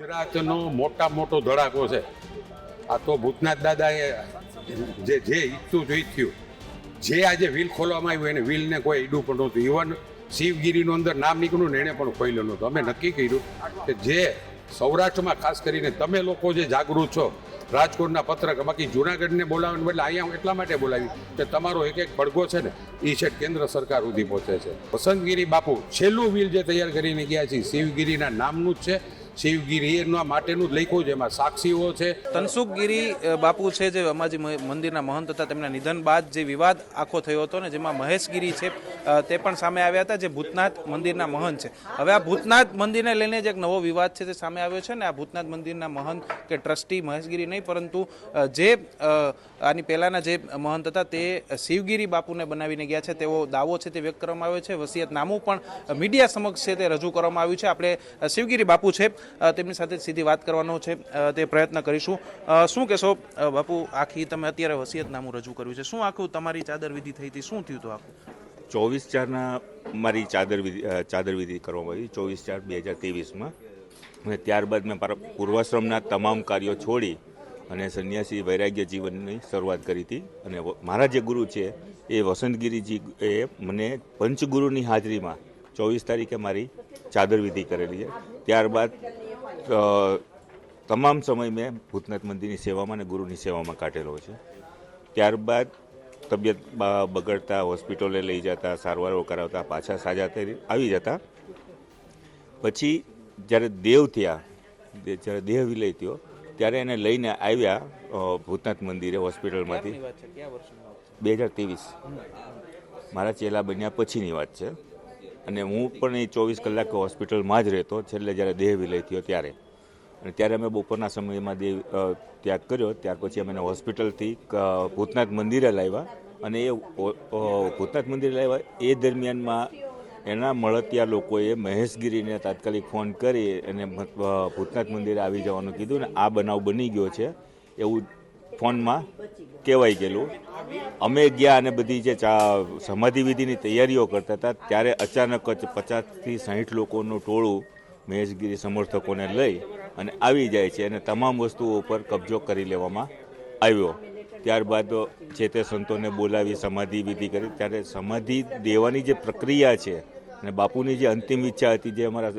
ગુજરાતનો મોટા મોટો ધડાકો છે. આ તો ભૂતનાથ દાદાએ જે જે ઈચ્છું જોઈ થયું. જે આજે વ્હીલ ખોલવામાં આવ્યું એને વ્હીલને કોઈ ઈડું પણ નહોતું. ઇવન શિવગીરીનું અંદર નામ નીકળ્યું એને પણ ખોલ્યું નહોતું. અમે નક્કી કર્યું કે જે સૌરાષ્ટ્રમાં ખાસ કરીને તમે લોકો જે જાગૃત છો, રાજકોટના પત્રક, બાકી જુનાગઢને બોલાવવાનું બદલે અહીંયા હું એટલા માટે બોલાવી કે તમારો એક એક પડઘો છે ને એ છે કેન્દ્ર સરકાર સુધી પહોંચે છે. વસંતગીરી બાપુ, છેલ્લું વ્હીલ જે તૈયાર કરીને ગયા છે શિવગીરીના નામનું જ છે. શિવગીરી એના માટેનું લખ્યું છે, એમાં સાક્ષીઓ છે. તનસુખગીરી બાપુ છે જે અંબાજી મંદિરના મહંત હતા, તેમના નિધન બાદ જે વિવાદ આખો થયો હતો ને, જેમાં મહેશગીરી છે તે પણ સામે આવ્યા હતા, જે ભૂતનાથ મંદિરના મહંત છે. હવે આ ભૂતનાથ મંદિરને લઈને જ એક નવો વિવાદ છે તે સામે આવ્યો છે ને, આ ભૂતનાથ મંદિરના મહંત કે ટ્રસ્ટી મહેશગીરી નહીં, પરંતુ જે આની પહેલાંના જે મહંત હતા, તે શિવગીરી બાપુને બનાવીને ગયા છે. તેવો દાવો છે તે વ્યક્ત કરવામાં આવ્યો છે. વસિયતનામું પણ મીડિયા સમક્ષ છે તે રજૂ કરવામાં આવ્યું છે. આપણે શિવગીરી બાપુ છે તેમની સાથે સીધી વાત કરવાનો છે. તે પ્રયત્ન કરીશું. શું કહેશો બાપુ, આખી તમે અત્યારે વસિયતનામું રજૂ કર્યું છે. શું આખું તમારી ચાદર વિધિ થઈ હતી? શું થયું હતું આખું? ચોવીસ ચારના મારી ચાદર વિધિ ચાદર વિધિ કરવામાં આવી. ચોવીસ ચાર બે હજાર ત્રેવીસમાં. અને ત્યારબાદ મેં પૂર્વાશ્રમના તમામ કાર્યો છોડી અને સંન્યાસી વૈરાગ્ય જીવનની શરૂઆત કરી હતી. અને મારા જે ગુરુ છે, એ વસંતગીરીજી એ મને પંચગુરુની હાજરીમાં ચોવીસ તારીખે મારી ચાદર વિધિ કરેલી છે. ત્યારબાદ તમામ સમય મેં ભૂતનાથ મંદિરની સેવામાં અને ગુરુની સેવામાં કાઢેલો છે. ત્યારબાદ તબિયત બગડતા હોસ્પિટલે લઈ જતા સારવારો કરાવતા પાછા સાજા થઈ આવી જતા. પછી જ્યારે દેવ થયા જ્યારે દેહ વિલય થયો ત્યારે એને લઈને આવ્યા ભૂતનાથ મંદિરે હોસ્પિટલમાંથી. બે હજાર ત્રેવીસ. મારા ચેલા બન્યા પછીની વાત છે. અને હું પણ એ ચોવીસ કલાક હોસ્પિટલમાં જ રહેતો, છેલ્લે જ્યારે દેહ વિલય થયો ત્યારે. અને ત્યારે અમે બપોરના સમયમાં દેહ ત્યાગ કર્યો, ત્યાર પછી અમે હોસ્પિટલથી ભૂતનાથ મંદિરે લાવ્યા. અને એ ભૂતનાથ મંદિરે લાવ્યા. એ દરમિયાનમાં એના મળતિયા લોકોએ મહેશગીરીને તાત્કાલિક ફોન કરી અને ભૂતનાથ મંદિરે આવી જવાનું કીધું ને આ બનાવ બની ગયો છે. એવું ફોનમાં કહેવાય ગયેલું. અમે ગયા અને બધી જે સમાધિ વિધિની તૈયારીઓ કરતા હતા, ત્યારે અચાનક જ પચાસથી સાહીઠ લોકોનું ટોળું મહેશગીરી સમર્થકોને લઈ અને આવી જાય છે અને તમામ વસ્તુઓ ઉપર કબજો કરી લેવામાં આવ્યો. ત્યારબાદ જે તે સંતોને બોલાવી સમાધિ વિધિ કરી. ત્યારે સમાધિ દેવાની જે પ્રક્રિયા છે અને બાપુની જે અંતિમ ઈચ્છા હતી, જે અમારા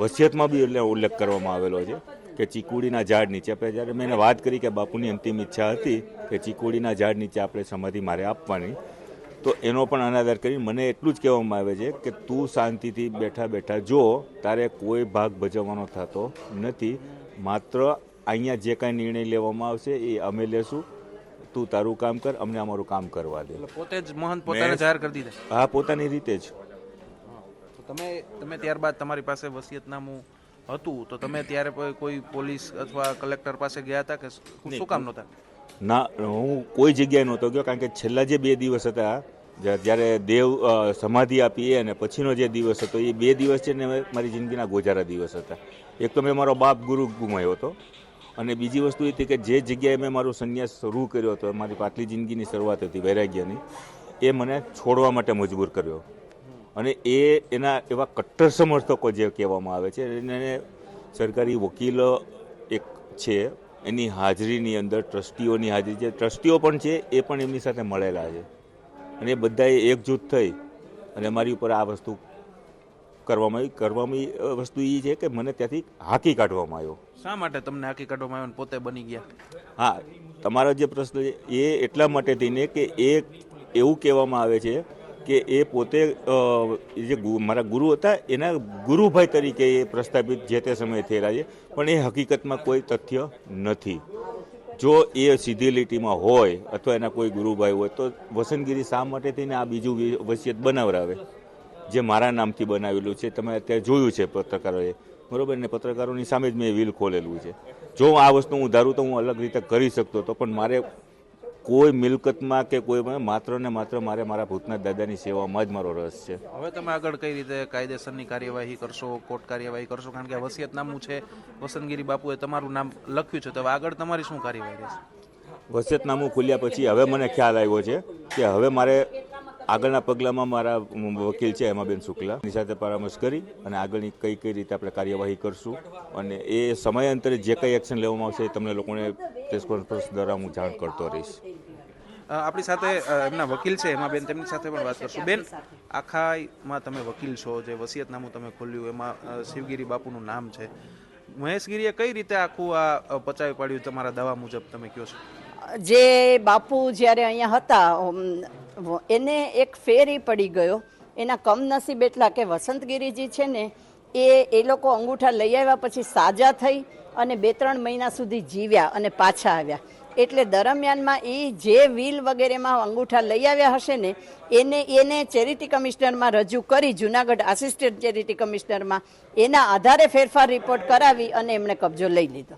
વસિયતમાં બી એટલે ઉલ્લેખ કરવામાં આવેલો છે કે ચીકુડીના ઝાડ નીચે આપણે જ્યારે મેં એને વાત કરી કે બાપુની અંતિમ ઈચ્છા હતી કે ચીકુડીના ઝાડ નીચે આપણે સમાધિ મારે આપવાની તો એનો પણ અનાદર કરી મને એટલું જ કહેવામાં આવે છે કે તું શાંતિથી બેઠા બેઠા જો તારે કોઈ ભાગ ભજવવાનો થતો નથી. માત્ર અહીંયા જે કાંઈ નિર્ણય લેવામાં આવશે એ અમે લેશું. તું તારું કામ કર અમને અમારું કામ કરવા દે. પોતે જ મહંત પોતાને જાહેર કરી દીધા. હા પોતાની રીતે જ. તો તમે તમે ત્યારબાદ તમારી પાસે વસિયતનામું હતું? તો તમે ત્યારે કોઈ- પોલીસ અથવા કલેક્ટર પાસે ગયા હતા કે શું શું કામ નહોતા? ના હું કોઈ જગ્યાએ નહોતો ગયો કારણ કે છેલ્લા જે બે દિવસ હતા જ્યારે દેવ સમાધિ આપી અને પછીનો જે દિવસ હતો એ બે દિવસ છે ને મારી જિંદગીના ગોજારા દિવસ હતા. એક તો મેં મારો બાપ ગુરુ ગુમાયો હતો અને બીજી વસ્તુ એ હતી કે જે જગ્યાએ મેં મારો સંન્યાસ શરૂ કર્યો હતો મારી પાટલી જિંદગીની શરૂઆત હતી વૈરાગ્યની એ મને છોડવા માટે મજબૂર કર્યો. અને એ એના એવા કટ્ટર સમર્થકો જે કહેવામાં આવે છે એને સરકારી વકીલો એક છે એની હાજરીની અંદર ટ્રસ્ટીઓની હાજરી છે. ટ્રસ્ટીઓ પણ છે એ પણ એમની સાથે મળેલા છે. અને એ બધાએ એકજૂથ થઈ અને મારી ઉપર આ વસ્તુ કરવામાં આવી. કરવામાં વસ્તુ એ છે કે મને ત્યાંથી હાંકી કાઢવામાં આવ્યો. શા માટે તમને હાકી કાઢવામાં આવ્યો પોતે બની ગયા? હા તમારો જે પ્રશ્ન છે એ એટલા માટે થઈને કે એ એવું કહેવામાં આવે છે કે એ પોતે જે મારા ગુરુ હતા, એના ગુરુભાઈ તરીકે એ પ્રસ્થાપિત જે તે સમયે થયેલા છે, પણ એ હકીકતમાં કોઈ તથ્ય નથી. જો એ સીધી લીટીમાં હોય અથવા એના કોઈ ગુરુભાઈ હોય, તો વસંતગીરી શા માટે થઈને આ બીજું વસિયત બનાવરાવે? જે મારા નામથી બનાવેલું છે, તમે અત્યારે જોયું છે પત્રકારોએ. બરોબર? ને પત્રકારોની સામે જ મેં વિલ ખોલેલું છે. જો આ વસ્તુ હું ધારું તો હું અલગ રીતે કરી શકતો હતો, પણ મારે કોઈ મિલકતમાં કે કોઈ માત્ર ને માત્ર મારે મારા ભૂતનાથ દાદાની સેવામાં જ મારો રસ છે. હવે તમે આગળ કઈ રીતે કાયદેસરની કાર્યવાહી કરશો કોર્ટ કાર્યવાહી કરશો? કારણ કે વસિયતનામું છે વસંતગીરી બાપુએ તમારું નામ લખ્યું છે તો હવે આગળ તમારી શું કાર્યવાહી રહેશે? વસિયતનામું ખુલ્યા પછી હવે મને ખ્યાલ આવ્યો છે કે હવે મારે આગળના પગલામાં મારા વકીલ છે હેમાબેન શુક્લા. એની સાથે પરામર્શ કરી અને આગળની કઈ કઈ રીતે આપણે કાર્યવાહી કરશું અને એ સમયાંતરે જે કંઈ એક્શન લેવામાં આવશે એ તમને લોકોને પ્રેસ કોન્ફરન્સ દ્વારા હું જાણ કરતો રહીશ. આપણી સાથે એમના વકીલ છે એમાં બેન તેમની સાથે પણ વાત કરશું. બેન આખામાં તમે વકીલ છો, જે વસિયતનામું તમે ખોલ્યું, એમાં શિવગીરી બાપુનું નામ છે. મહેશગીરીએ કઈ રીતે આખું આ પચાવી પાડ્યું તમારા દાવા મુજબ, તમે કહો છો? જે બાપુ જ્યારે અહીંયા હતા એને એક ફેરી પડી ગયો. એના કમનસીબ એટલા કે વસંતગીરીજી છે ને, એ એ લોકો અંગૂઠા લઈ આવ્યા પછી સાજા થઈ અને બે ત્રણ મહિના સુધી જીવ્યા અને પાછા આવ્યા. એટલે દરમિયાનમાં એ જે વ્હીલ વગેરેમાં અંગૂઠા લઈ આવ્યા હશે ને, એને એને ચેરિટી કમિશનરમાં રજૂ કરી જુનાગઢ આસિસ્ટન્ટ ચેરિટી કમિશનરમાં એના આધારે ફેરફાર રિપોર્ટ કરાવી અને એમણે કબજો લઈ લીધો.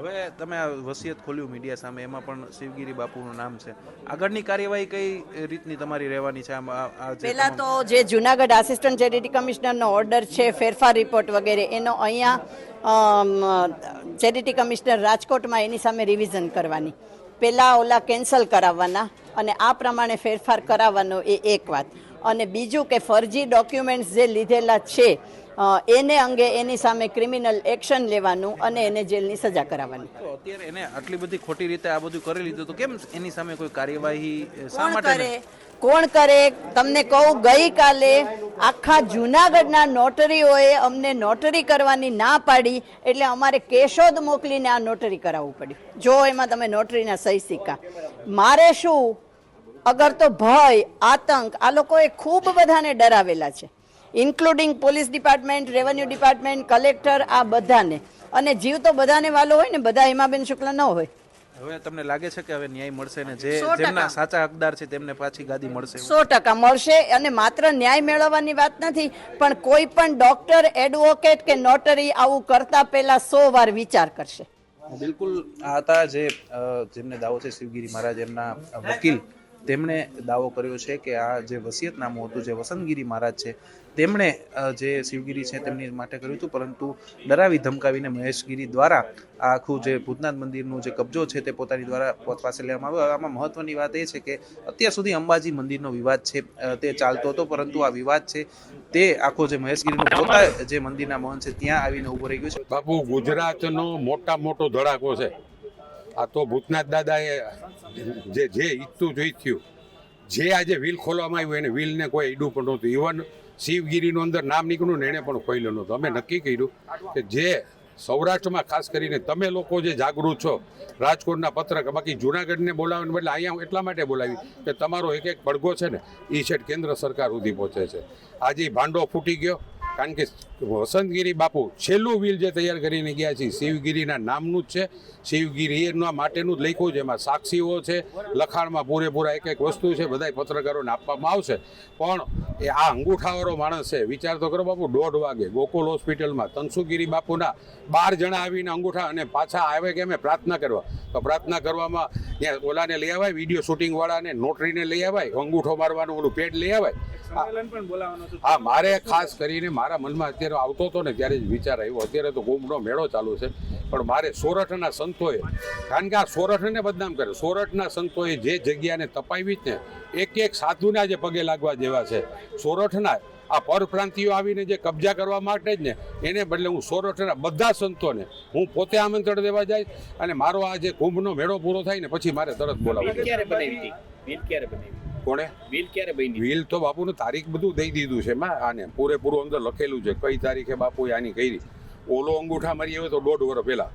હવે તમે આ વસિયત ખોલ્યું મીડિયા સામે એમાં પણ શિવગીરી બાપુનું નામ છે. આગળની કાર્યવાહી કઈ રીતની તમારી રહેવાની છે? પહેલા તો જે જુનાગઢ આસિસ્ટન્ટ ચેરિટી કમિશનરનો ઓર્ડર છે ફેરફાર રિપોર્ટ વગેરે એનો અહીંયા ચેરિટી કમિશનર રાજકોટમાં એની સામે રિવિઝન કરવાની. પહેલાં ઓલા કેન્સલ કરાવવાના અને આ પ્રમાણે ફેરફાર કરાવવાનો એ એક વાત. અને બીજું કે ફરજી ડોક્યુમેન્ટ્સ જે લીધેલા છે એને અંગે એની સામે ક્રિમિનલ એક્શન લેવાનું અને એને જેલની સજા કરાવવાની. તો અત્યારે એને આટલી બધી ખોટી રીતે આ બધું કરી લીધું તો કેમ એની સામે કોઈ કાર્યવાહી શા માટે કોણ કરે? તમને કહું ગઈકાલે આખા જુનાગઢના નોટરીઓએ અમને નોટરી કરવાની ના પાડી એટલે અમારે કેશોદ મોકલીને આ નોટરી કરાવવું પડ્યું. જો એમાં તમે નોટરીના સહી સિક્કા. મારે શું? અગર તો ભય આતંક આ લોકોએ ખૂબ બધાને ડરાવેલા છે. Including police department revenue department collector આ બધાને. અને જીવ તો બધાને વાલો હોય ને બધા હિમાબેન શુક્લ ન હોય. હવે તમને લાગે છે કે હવે ન્યાય મળશે ને? જે જેમના સાચા હકદાર છે તેમને પાછી ગાદી મળશે સો ટકા મળશે અને માત્ર ન્યાય મેળવવાની વાત નથી પણ કોઈ પણ ડોક્ટર એડવોકેટ કે નોટરી આવું કરતા પહેલા સો વાર વિચાર કરશે. બિલકુલ આ હતા જે જેમને દાવો છે શિવગીરી મહારાજ એમના વકીલ. તેમણે દાવો કર્યો છે કે આ જે વસિયતનામું હતું, જે વસંતગીરી મહારાજ છે, તેમણે જે શિવગીરી છે તેમની માટે કર્યું હતું, પરંતુ ડરાવી ધમકાવીને મહેશગીરી દ્વારા આ આખું જે ભૂતનાથ મંદિરનું જે કબજો છે તે પોતાની દ્વારા પોત પાસે લેવામાં આવ્યો. આમાં મહત્વની વાત એ છે કે અત્યાર સુધી અંબાજી મંદિરનો વિવાદ છે તે ચાલતો હતો, પરંતુ આ વિવાદ છે તે આખો જે મહેશગીરીનો પોતા જે મંદિરના મહંત છે, ત્યાં આવીને ઊભો રહી ગયો છે. બાપુ, ગુજરાતનો મોટા મોટો ધડાકો છે. આ તો ભૂતનાથ દાદાએ જે જે ઈચ્છતું જોઈ થયું જે આજે વ્હીલ ખોલવામાં આવ્યું એને વ્હીલને કોઈ ઈડું પણ નહોતું. ઇવન શિવગીરીનું અંદર નામ નીકળ્યું ને એણે પણ ખોલ્યું નહોતું. અમે નક્કી કર્યું કે જે સૌરાષ્ટ્રમાં ખાસ કરીને તમે લોકો જે જાગૃત છો, રાજકોટના પત્રક, બાકી જુનાગઢને બોલાવવાને બદલે અહીંયા હું એટલા માટે બોલાવી કે તમારો એક એક પડઘો છે ને એ છેટ કેન્દ્ર સરકાર સુધી પહોંચે છે. આજે ભાંડો ફૂટી ગયો, કારણ કે વસંતગીરી બાપુ છેલ્લું વ્હીલ જે તૈયાર કરીને ગયા છે શિવગીરીના નામનું જ છે. શિવગીરી એના માટેનું જ લખ્યું છે એમાં સાક્ષીઓ છે લખાણમાં પૂરેપૂરા એક એક વસ્તુ છે બધાય પત્રકારોને આપવામાં આવશે. પણ એ આ અંગૂઠાવાળો માણસ છે વિચાર તો કરો બાપુ દોઢ વાગે ગોકુલ હોસ્પિટલમાં તનસુગીરી બાપુના બાર જણા આવીને અંગૂઠા અને પાછા આવે કે અમે પ્રાર્થના કરવા? તો પ્રાર્થના કરવામાં ત્યાં ઓલાને લઈ આવાય વીડિયો શૂટિંગવાળાને નોટરીને લઈ આવાય અંગૂઠો મારવાનું ઓલું પેડ લઈ આવાય. હા મારે ખાસ કરીને મારા મનમાં અત્યારે આવતો હતો ને ત્યારે જ વિચાર આવ્યો. અત્યારે તો કુંભનો મેળો ચાલુ છે. પણ મારે સોરઠના સંતોએ કારણ કે આ સોરઠને બદનામ કરે. સોરઠના સંતોએ જે જગ્યાને તપાવી જ ને એક એક સાધુના જે પગે લાગવા જેવા છે. સોરઠના આ પરપ્રાંતિઓ આવીને જે કબજા કરવા માટે જ ને એને બદલે હું સોરઠના બધા સંતોને હું પોતે આમંત્રણ દેવા જાય અને મારો આ જે કુંભનો મેળો પૂરો થાય ને પછી મારે તરત બોલાવવું ક્યારે બનાવી હતી? ક્યારે બનાવી કોણે? બિલ ક્યારે બની? વ્હીલ તો બાપુને તારીખ બધું દઈ દીધું છે માં. આને પૂરેપૂરું અંદર લખેલું છે કઈ તારીખે બાપુએ આની કરી. ઓલો અંગૂઠા મારી આવ્યો તો દોઢ વર્ષ પહેલા.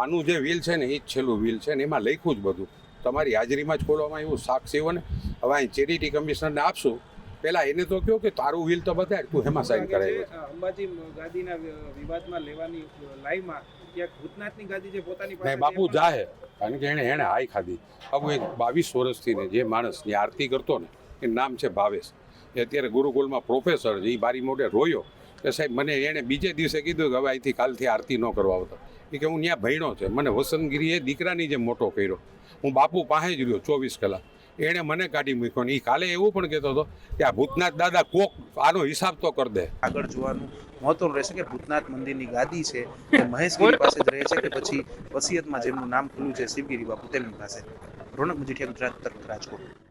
આનું જે વ્હીલ છે ને એ જ છેલ્લું વ્હીલ છે ને એમાં લખ્યું જ બધું. તમારી હાજરીમાં જ ખોલવામાં એવું સાક્ષીઓ ને હવે અહીં ચેરિટી કમિશનરને આપશું. પહેલા એને તો કહો કે તારું વ્હીલ તો બતાય તું એમાં સાઈન કરાવી અંબાજી ગાદીના વિવાદમાં લેવાની લાઈમાં ક્યાંક ભૂતનાથની ગાદી જે પોતાની નહીં બાપુ જાહે કારણ કે એણે એણે હાઈ ખાધી. બાપુ એક બાવીસ વર્ષથી ને જે માણસની આરતી કરતો ને એ નામ છે ભાવેશ. એ અત્યારે ગુરુકુલમાં પ્રોફેસર છે એ બારી મોઢે રોયો. કે સાહેબ મને એણે બીજે દિવસે કીધું કે હવે અહીંથી કાલથી આરતી ન કરવા આવતો. એ કે હું ત્યાં ભણ્યો છે. મને વસંતગીરીએ દીકરાની જેમ મોટો કર્યો. હું બાપુ પાસે જ રહ્યો ચોવીસ કલાક. એણે મને કાઢી મૂક્યો ને એ કાલે એવું પણ કહેતો હતો કે આ ભૂતનાથ દાદા કોક આનો હિસાબ તો કરી દે. આગળ જોવાનું મહત્વનું રહેશે કે ભૂતનાથ મંદિરની ગાદી છે એ મહેશગીરી પાસે જ રહે છે કે પછી વસિયતમાં જેમનું નામ ખુલ્યું છે શિવગીરી બાપુ તેમની પાસે. રોનક મુજીઠિયા ગુજરાત તરફ રાજકોટ.